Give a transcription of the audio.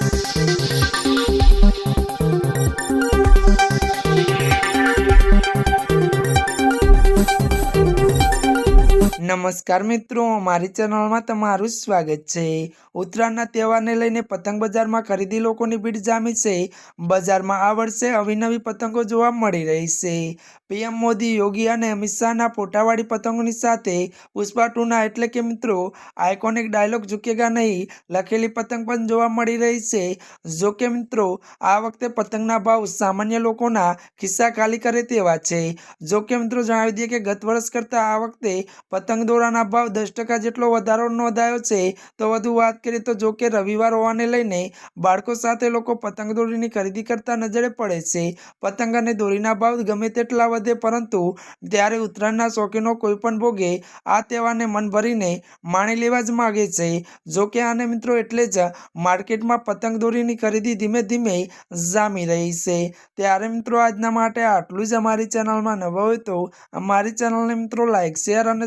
Thank you. નમસ્કાર મિત્રો, મારી ચેનલમાં તમારું સ્વાગત છે. ઉત્તરાયણના તહેવારને લઈને પતંગ બજારમાં ખરીદી લોકોની ભીડ જામી છે. બજારમાં આ વર્ષે અવિનવી પતંગો જોવા મળી રહી છે. પીએમ મોદી, યોગી અને અમિત શાહના ફોટાવાળી પતંગોની સાથે પુષ્પા ટુના એટલે કે મિત્રો આઇકોનિક ડાયલોગ ઝૂકેગા નહીં, લખેલી પતંગ પણ જોવા મળી રહી છે. જો કે મિત્રો, આ વખતે પતંગના ભાવ સામાન્ય લોકોના ખિસ્સા ખાલી કરે તેવા છે. જો કે મિત્રો, જણાવી દઈએ કે ગત વર્ષ કરતાં આ વખતે પતંગ દોરાના ભાવ દસ ટકા જેટલો વધારો નોંધાયો છે, તો વધુ વાત કરીએ તો જો કે રવિવાર હોવાને લઈને બાળકો સાથે લોકો પતંગ દોરીની ખરીદી કરતા નજરે પડે છે. પતંગ અને દોરીના ભાવ ગમે તેટલા વધે, પરંતુ ત્યારે ઉત્તરાયણના શોખીનો કોઈ પણ ભોગે આ તહેવારને મન ભરીને માણી લેવા જ માગે છે. જો કે આને મિત્રો એટલે જ માર્કેટમાં પતંગ દોરીની ખરીદી ધીમે ધીમે જામી રહી છે. ત્યારે મિત્રો આજના માટે આટલું જ. અમારી ચેનલમાં નવા હોય તો અમારી ચેનલને મિત્રો લાઈક, શેર અને